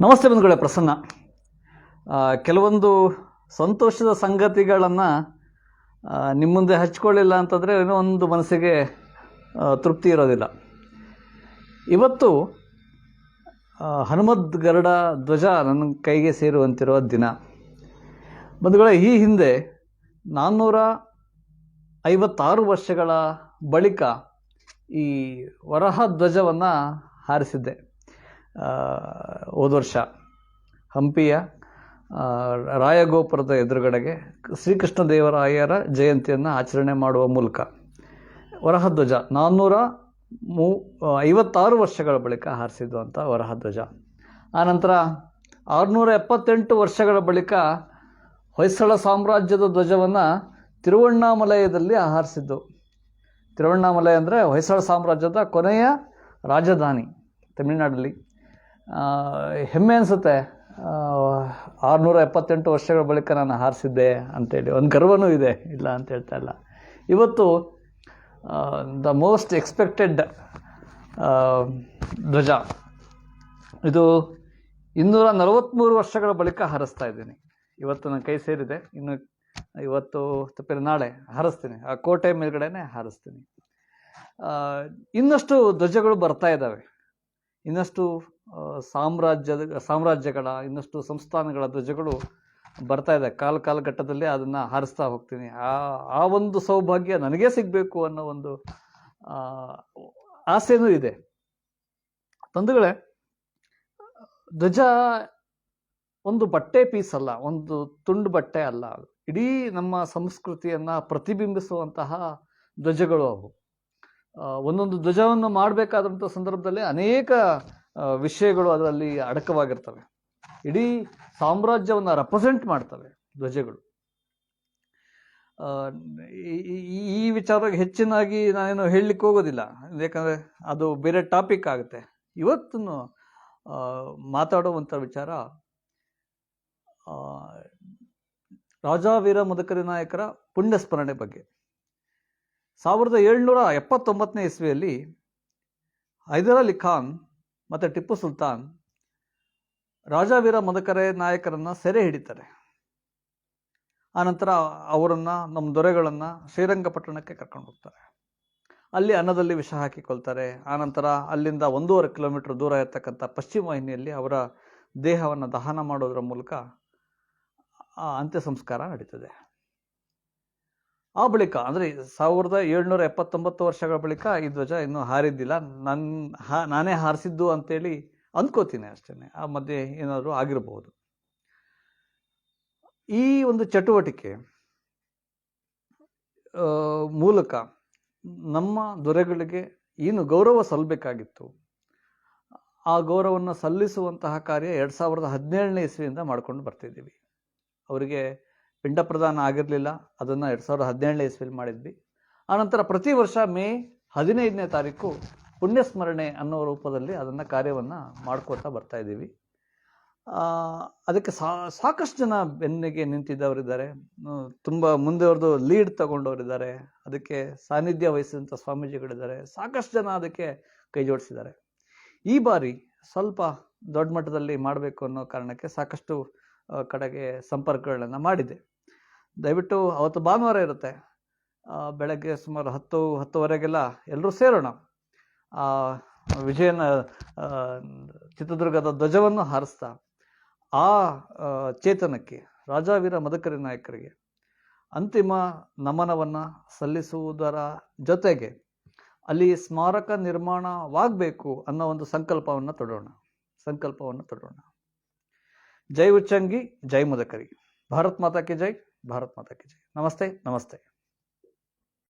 ನಮಸ್ತೆ ಬಂಧುಗಳೇ, ಪ್ರಸನ್ನ. ಕೆಲವೊಂದು ಸಂತೋಷದ ಸಂಗತಿಗಳನ್ನು ನಿಮ್ಮ ಮುಂದೆ ಹಚ್ಕೊಳ್ಳಿಲ್ಲ ಅಂತಂದರೆ ಏನೋ ಒಂದು ಮನಸ್ಸಿಗೆ ತೃಪ್ತಿ ಇರೋದಿಲ್ಲ. ಇವತ್ತು ಹನುಮದ್ ಗರುಡ ಧ್ವಜ ನನ್ನ ಕೈಗೆ ಸೇರುವಂತಿರುವ ದಿನ. ಬಂಧುಗಳೇ, ಈ ಹಿಂದೆ ನಾನ್ನೂರ ಐವತ್ತಾರು ವರ್ಷಗಳ ಬಳಿಕ ಈ ವರಹ ಧ್ವಜವನ್ನು ಹಾರಿಸಿದ್ದೆ. ಹೋದ ವರ್ಷ ಹಂಪಿಯ ರಾಯಗೋಪುರದ ಎದುರುಗಡೆಗೆ ಶ್ರೀಕೃಷ್ಣ ದೇವರಾಯರ ಜಯಂತಿಯನ್ನು ಆಚರಣೆ ಮಾಡುವ ಮೂಲಕ ವರಹಧ್ವಜ ನಾನ್ನೂರ ಮೂ, ಐವತ್ತಾರು ವರ್ಷಗಳ ಬಳಿಕ ಹಾರಿಸಿದ್ದು ಅಂತ ವರಹಧ್ವಜ ಆನಂತರ ಆರುನೂರ ಎಪ್ಪತ್ತೆಂಟು ವರ್ಷಗಳ ಬಳಿಕ ಹೊಯ್ಸಳ ಸಾಮ್ರಾಜ್ಯದ ಧ್ವಜವನ್ನು ತಿರುವಣ್ಣಾಮಲಯದಲ್ಲಿ ಹಾರಿಸಿದ್ದು. ತಿರುವಣ್ಣಾಮಲಯ ಅಂದರೆ ಹೊಯ್ಸಳ ಸಾಮ್ರಾಜ್ಯದ ಕೊನೆಯ ರಾಜಧಾನಿ ತಮಿಳುನಾಡಲ್ಲಿ. ಹೆಮ್ಮೆ ಅನಿಸುತ್ತೆ. ಆರುನೂರ ಎಪ್ಪತ್ತೆಂಟು ವರ್ಷಗಳ ಬಳಿಕ ನಾನು ಹಾರಿಸಿದ್ದೆ ಅಂತೇಳಿ. ಒಂದು ಗರ್ವನೂ ಇದೆ, ಇಲ್ಲ ಅಂತ ಹೇಳ್ತಾ ಇಲ್ಲ. ಇವತ್ತು ದ ಮೋಸ್ಟ್ ಎಕ್ಸ್ಪೆಕ್ಟೆಡ್ ಧ್ವಜ. ಇದು ಇನ್ನೂರ ನಲವತ್ತ್ಮೂರು ವರ್ಷಗಳ ಬಳಿಕ ಹಾರಿಸ್ತಾ ಇದ್ದೀನಿ. ಇವತ್ತು ನನ್ನ ಕೈ ಸೇರಿದೆ. ಇನ್ನು ಇವತ್ತು ತಪ್ಪಿರ ನಾಳೆ ಹಾರಿಸ್ತೀನಿ. ಆ ಕೋಟೆ ಮೇಲ್ಗಡೆನೆ ಹಾರಿಸ್ತೀನಿ. ಇನ್ನಷ್ಟು ಧ್ವಜಗಳು ಬರ್ತಾ ಇದ್ದಾವೆ ಇನ್ನಷ್ಟು ಸಾಮ್ರಾಜ್ಯದ, ಸಾಮ್ರಾಜ್ಯಗಳ, ಇನ್ನಷ್ಟು ಸಂಸ್ಥಾನಗಳ ಧ್ವಜಗಳು ಬರ್ತಾ ಇದೆ. ಕಾಲ ಕಾಲಘಟ್ಟದಲ್ಲಿ ಅದನ್ನು ಹಾರಿಸ್ತಾ ಹೋಗ್ತೀನಿ. ಆ ಆ ಒಂದು ಸೌಭಾಗ್ಯ ನನಗೇ ಸಿಗಬೇಕು ಅನ್ನೋ ಒಂದು ಆಸೆನೂ ಇದೆ. ತಂದುಗಳೇ ಧ್ವಜ ಒಂದು ಬಟ್ಟೆ ಪೀಸ್ ಅಲ್ಲ, ಒಂದು ತುಂಡು ಬಟ್ಟೆ ಅಲ್ಲ. ಇಡೀ ನಮ್ಮ ಸಂಸ್ಕೃತಿಯನ್ನು ಪ್ರತಿಬಿಂಬಿಸುವಂತಹ ಧ್ವಜಗಳು ಅವು. ಒಂದೊಂದು ಧ್ವಜವನ್ನು ಮಾಡಬೇಕಾದಂಥ ಸಂದರ್ಭದಲ್ಲಿ ಅನೇಕ ವಿಷಯಗಳು ಅದರಲ್ಲಿ ಅಡಕವಾಗಿರ್ತವೆ. ಇಡೀ ಸಾಮ್ರಾಜ್ಯವನ್ನು ರೆಪ್ರೆಸೆಂಟ್ ಮಾಡ್ತವೆ ಧ್ವಜಗಳು. ಈ- ವಿಚಾರವಾಗಿ ಹೆಚ್ಚಿನಾಗಿ ನಾನೇನು ಹೇಳಲಿಕ್ಕೆ ಹೋಗೋದಿಲ್ಲ. ಯಾಕಂದರೆ ಅದು ಬೇರೆ ಟಾಪಿಕ್ ಆಗುತ್ತೆ. ಇವತ್ತನ್ನು ಆ, ಮಾತಾಡುವಂಥ ವಿಚಾರ ಆ, ರಾಜಾ ವೀರ ಮದಕರಿ ನಾಯಕರ ಪುಣ್ಯ ಸ್ಮರಣೆ ಬಗ್ಗೆ. ಸಾವಿರದ ಏಳ್ನೂರ ಎಪ್ಪತ್ತೊಂಬತ್ತನೇ ಇಸ್ವಿಯಲ್ಲಿ ಹೈದರ್ ಅಲಿ ಖಾನ್ ಮತ್ತು ಟಿಪ್ಪು ಸುಲ್ತಾನ್ ರಾಜಾವೀರ ಮದಕರೆ ನಾಯಕರನ್ನು ಸೆರೆ ಹಿಡಿತಾರೆ. ಆನಂತರ ಅವರನ್ನು ನಮ್ಮ ದೊರೆಗಳನ್ನು ಶ್ರೀರಂಗಪಟ್ಟಣಕ್ಕೆ ಕರ್ಕೊಂಡು ಹೋಗ್ತಾರೆ. ಅಲ್ಲಿ ಅನ್ನದಲ್ಲಿ ವಿಷ ಹಾಕಿಕೊಳ್ತಾರೆ. ಆನಂತರ ಅಲ್ಲಿಂದ ಒಂದೂವರೆ ಕಿಲೋಮೀಟರ್ ದೂರ ಇರತಕ್ಕಂಥ ಪಶ್ಚಿಮ ವಾಹಿನಿಯಲ್ಲಿ ಅವರ ದೇಹವನ್ನು ದಹನ ಮಾಡೋದರ ಮೂಲಕ ಅಂತ್ಯ ಸಂಸ್ಕಾರ ನಡೀತದೆ. ಆ ಬಳಿಕ ಅಂದರೆ ಸಾವಿರದ ಏಳ್ನೂರ ಎಪ್ಪತ್ತೊಂಬತ್ತು ವರ್ಷಗಳ ಬಳಿಕ ಈ ಧ್ವಜ ಇನ್ನೂ ಹಾರಿದ್ದಿಲ್ಲ. ನನ್ನ ನಾನೇ ಹಾರಿಸಿದ್ದು ಅಂತೇಳಿ ಅಂದ್ಕೋತೀನಿ ಅಷ್ಟೇ ಆ ಮಧ್ಯೆ ಏನಾದರೂ ಆಗಿರಬಹುದು ಈ ಒಂದು ಚಟುವಟಿಕೆ ಮೂಲಕ ನಮ್ಮ ದೊರೆಗಳಿಗೆ ಏನು ಗೌರವ ಸಲ್ಲಬೇಕಾಗಿತ್ತು ಆ ಗೌರವವನ್ನು ಸಲ್ಲಿಸುವಂತಹ ಕಾರ್ಯ ಎರಡು ಸಾವಿರದ ಹದಿನೇಳನೇ ಇಸ್ವಿಯಿಂದ ಮಾಡ್ಕೊಂಡು ಬರ್ತಿದ್ದೀವಿ. ಅವರಿಗೆ ಪಿಂಡ ಪ್ರದಾನ ಆಗಿರಲಿಲ್ಲ. ಅದನ್ನು ಎರಡು ಸಾವಿರದ ಹದಿನೇಳನೇ ಇಸ್ವಿಲಿ ಮಾಡಿದ್ವಿ. ಆನಂತರ ಪ್ರತಿ ವರ್ಷ ಮೇ ಹದಿನೈದನೇ ತಾರೀಕು ಪುಣ್ಯಸ್ಮರಣೆ ಅನ್ನೋ ರೂಪದಲ್ಲಿ ಅದನ್ನು ಕಾರ್ಯವನ್ನು ಮಾಡ್ಕೋತಾ ಬರ್ತಾ ಇದ್ದೀವಿ ಅದಕ್ಕೆ ಸಾಕಷ್ಟು ಜನ ಬೆನ್ನಿಗೆ ನಿಂತಿದ್ದವರಿದ್ದಾರೆ. ತುಂಬ ಮುಂದೆವರೆದು ಲೀಡ್ ತಗೊಂಡವರಿದ್ದಾರೆ. ಅದಕ್ಕೆ ಸಾನ್ನಿಧ್ಯ ವಹಿಸಿದಂಥ ಸ್ವಾಮೀಜಿಗಳಿದ್ದಾರೆ. ಸಾಕಷ್ಟು ಜನ ಅದಕ್ಕೆ ಕೈ ಜೋಡಿಸಿದ್ದಾರೆ. ಈ ಬಾರಿ ಸ್ವಲ್ಪ ದೊಡ್ಡ ಮಟ್ಟದಲ್ಲಿ ಮಾಡಬೇಕು ಅನ್ನೋ ಕಾರಣಕ್ಕೆ ಸಾಕಷ್ಟು ಕಡೆಗೆ ಸಂಪರ್ಕಗಳನ್ನು ಮಾಡಿದೆ ದಯವಿಟ್ಟು ಅವತ್ತು ಭಾನುವಾರ ಇರುತ್ತೆ. ಬೆಳಗ್ಗೆ ಸುಮಾರು ಹತ್ತು ಹತ್ತುವರೆಗೆಲ್ಲ ಎಲ್ಲರೂ ಸೇರೋಣ. ವಿಜಯನ ಚಿತ್ರದುರ್ಗದ ಧ್ವಜವನ್ನು ಹಾರಿಸ್ತಾ ಆ, ಚೇತನಕ್ಕೆ ರಾಜಾವೀರ ಮದಕರಿ ನಾಯಕರಿಗೆ ಅಂತಿಮ ನಮನವನ್ನು ಸಲ್ಲಿಸುವುದರ ಜೊತೆಗೆ ಅಲ್ಲಿ ಸ್ಮಾರಕ ನಿರ್ಮಾಣವಾಗಬೇಕು ಅನ್ನೋ ಒಂದು ಸಂಕಲ್ಪವನ್ನು ತೊಡೋಣ. ಸಂಕಲ್ಪವನ್ನು ತೊಡೋಣ. ಜೈ ಉಚ್ಚಂಗಿ ಜೈ ಮದಕರಿ. ಭಾರತ್ ಮಾತಾಕೆ ಜೈ. ಭಾರತ್ ಮಾತಾ ಕಿ ಜೈ ನಮಸ್ತೆ ನಮಸ್ತೆ